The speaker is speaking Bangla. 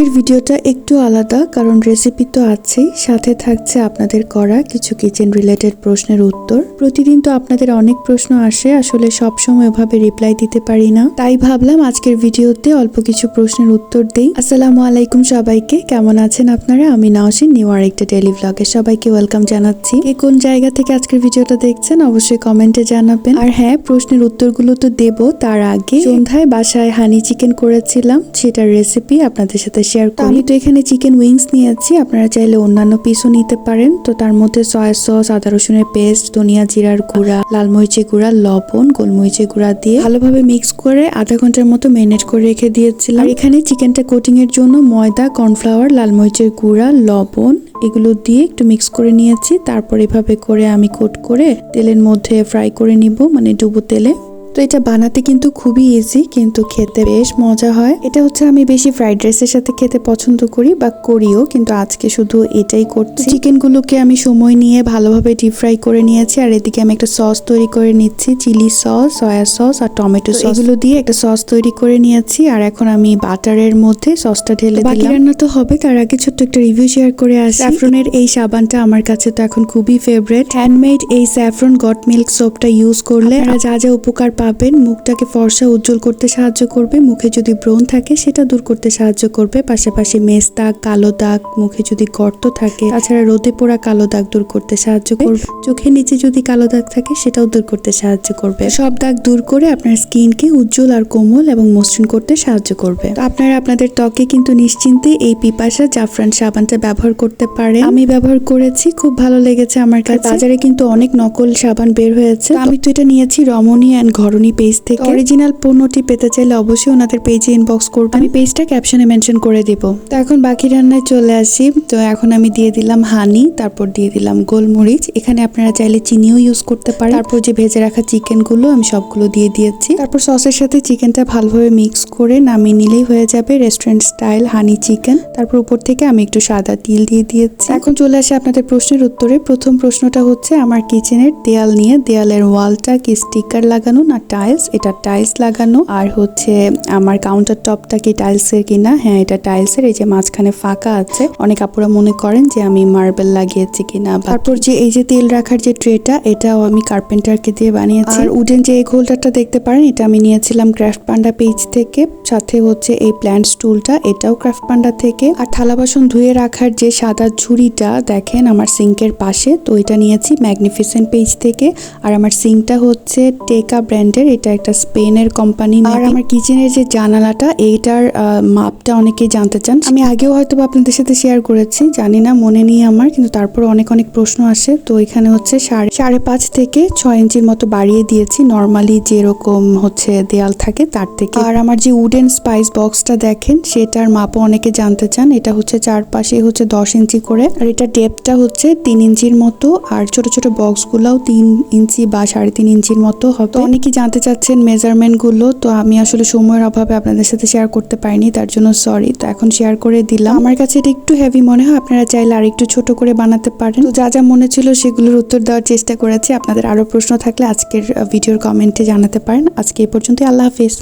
আজকের ভিডিওটা একটু আলাদা, কারণ রেসিপি তো আছেই। সাথে থাকছে আপনাদের করা কিছু কিচেন রিলেটেড প্রশ্নের উত্তর। প্রতিদিন তো আপনাদের অনেক প্রশ্ন আসে, আসলে সব সময় ওভাবে রিপ্লাই দিতে পারি না। তাই ভাবলাম আজকের ভিডিওতে অল্প কিছু প্রশ্নের উত্তর দেই। আসসালামু আলাইকুম সবাইকে, কেমন আছেন আপনারা? আমি নাওসিন নিউ আর একটা ডেলি ব্লগে সবাইকে ওয়েলকাম জানাচ্ছি। কে কোন জায়গা থেকে আজকের ভিডিওটা দেখছেন, অবশ্যই কমেন্টে জানাবেন। আর হ্যাঁ প্রশ্নের উত্তরগুলো তো দেব। তার আগে সন্ধ্যায় বাসায় হানি চিকেন করেছিলাম। সেটার রেসিপি আপনাদের সাথে শেয়ার করি আমি তো এখানে চিকেন উইংস নিয়েছি আপনারা চাইলে অন্যান্য পিসও নিতে পারেন। তো তার মধ্যে সয়া সস আদা রসুনের পেস্ট ধনিয়া জিরার গুঁড়া লাল মরিচের গুঁড়া লবণ গোলমরিচের গুঁড়া দিয়ে ভালোভাবে মিক্স করে আধা ঘণ্টার মতো ম্যারিনেট করে রেখে দিয়েছিলাম। আর এখানে চিকেনটা কোটিং এর জন্য ময়দা কর্নফ্লাওয়ার লাল মরিচের গুঁড়া লবণ এগুলো দিয়ে একটু মিক্স করে নিয়েছি। তারপর এভাবে করে আমি কোট করে তেলের মধ্যে ফ্রাই করে নিব মানে ডুবো তেলে। এটা বানাতে কিন্তু খুবই ইজি কিন্তু খেতে বেশ মজা হয়। এটা হচ্ছে আমি বেশি ফ্রাইড রাইসের সাথে খেতে পছন্দ করি বা করিও কিন্তু আজকে শুধু এটাই করছি। চিকেনগুলোকে আমি সময় নিয়ে ভালোভাবে ডিপ ফ্রাই করে নিয়েছি আর এদিকে আমি একটা সস তৈরি করে নিচ্ছি চিলি সস সয়া সস আর টমেটো সস এগুলো দিয়ে একটা সস তৈরি করে নিয়েছি আর এখন আমি বাটারের মধ্যে সসটা ঢেলে বাকি রান্না তো হবে তার আগে ছোট্ট একটা রিভিউ শেয়ার করে আসি। স্যাফরনের এই সাবানটা আমার কাছে তো এখন খুবই ফেভারিট হ্যান্ডমেড এই স্যাফরন গট মিল্ক সোপটা ইউজ করলে যা যা উপকার পাবেন মুখটাকে ফর্সা উজ্জ্বল করতে সাহায্য করবে, মুখে যদি ব্রণ থাকে সেটা দূর করতে সাহায্য করবে, পাশাপাশি মেজ দাগ, কালো দাগ, মুখে যদি গর্ত থাকে, তাছাড়া রোদে পোড়া কালো দাগ দূর করতে সাহায্য করবে। চোখের নিচে যদি কালো দাগ থাকে সেটাও দূর করতে সাহায্য করবে। সব দাগ দূর করে আপনার স্কিনকে উজ্জ্বল আর কোমল এবং মসৃণ করতে সাহায্য করবে। আপনারা আপনাদের ত্বকে কিন্তু নিশ্চিন্তে এই পিপাসা জাফরান সাবানটা ব্যবহার করতে পারে আমি ব্যবহার করেছি, খুব ভালো লেগেছে আমার কাছে। বাজারে কিন্তু অনেক নকল সাবান বের হয়েছে। আমি তো এটা নিয়েছি রমণী অ্যান্ড ঘরণী পেজ থেকে। অরিজিনাল পণ্যটি পেতে চাইলে অবশ্যই ওনাদের পেজে ইনবক্স করবেন। আমি পেজটা ক্যাপশনে মেনশন করে দিব। তো এখন বাকি রান্নায় চলে আসি। তো এখন আমি দিয়ে দিলাম হানি তারপর দিয়ে দিলাম গোলমরিচ। এখানে আপনারা চাইলে চিনিও ইউজ করতে পারেন। তারপর যে ভেজে রাখা চিকেনগুলো আমি সবগুলো দিয়ে দিয়েছি। তারপর সসের সাথে চিকেনটা ভালোভাবে মিক্স করে নামিয়ে নিলেই হয়ে যাবে রেস্টুরেন্ট স্টাইল হানি চিকেন তারপর উপর থেকে আমি একটু সাদা তিল দিয়ে দিয়েছি। এখন চলে আসে আপনাদের প্রশ্নের উত্তরে। প্রথম প্রশ্নটা হচ্ছে আমার কিচেনের দেয়াল নিয়ে দেয়ালের ওয়ালটা কি স্টিকার লাগানো না টাইলস এটা টাইলস লাগানো। আর হচ্ছে আমার কাউন্টার টপটা কি টাইলসের কিনা হ্যাঁ এটা টাইলসের এই যে মাঝখানে ফাঁকা আছে। অনেক আপুরা মনে করেন যে আমি মার্বেল লাগিয়েছি কিনা তারপর যে এই যে তেল রাখার যে ট্রেটা এটাও আমি কার্পেন্টারকে দিয়ে বানিয়েছি। আর উডেন যে এগ হোল্ডারটা দেখতে পারেন এটা আমি নিয়েছিলাম ক্রাফট পান্ডা পেজ থেকে। সাথে হচ্ছে এই প্ল্যান্ট স্টুলটা এটাও ক্রাফট পান্ডা থেকে। আর থালা বাসন ধুয়ে রাখার যে সাদা ঝুড়িটা দেখেন আমার সিঙ্কের পাশে তো এটা নিয়েছি ম্যাগনিফিসেন্ট পেজ থেকে। আর আমার সিঙ্কটা হচ্ছে টেকা ব্র্যান্ডের এটা একটা স্পেনের কোম্পানি আর আমার কিচেনের যে জানালাটা, এইটার মাপটা অনেকেই জানতে চান। আমি আগেও হয়তো আপনাদের সাথে শেয়ার করেছি, জানি না, মনে নেই আমার, কিন্তু তারপর অনেক অনেক প্রশ্ন আসে। তো এখানে হচ্ছে সাড়ে সাড়ে পাঁচ থেকে ছয় ইঞ্চির মতো বাড়িয়ে দিয়েছি। নর্মালি যেরকম হচ্ছে দেয়াল থাকে, তার থেকে। আর আমার যে উডেন স্পাইস বক্সটা দেখেন, সেটার মাপও অনেকে জানতে চান। এটা হচ্ছে চারপাশে হচ্ছে দশ ইঞ্চি করে। আর এটা ডেপটা হচ্ছে তিন ইঞ্চির মতো। আর ছোট ছোট বক্সগুলোও তিন ইঞ্চি বা সাড়ে তিন ইঞ্চির মতো হবে। অনেকেই জানতে চাচ্ছেন মেজারমেন্টগুলো, তো আমি আসলে সময়ের অভাবে আপনাদের সাথে শেয়ার করতে পারিনি, তার জন্য সরি তো এখন শেয়ার করে দিলাম। আমার কাছে এটা একটু হেভি মনে হয়, আপনারা চাইলে আর একটু ছোট করে বানাতে পারেন। তো যা যা মনে ছিল সেগুলোর উত্তর দেওয়ার চেষ্টা করেছি, আপনাদের আরও প্রশ্ন থাকলে আজকের ভিডিওর কমেন্টে জানাতে পারেন। আজকে এই পর্যন্ত আল্লাহ হাফিজ।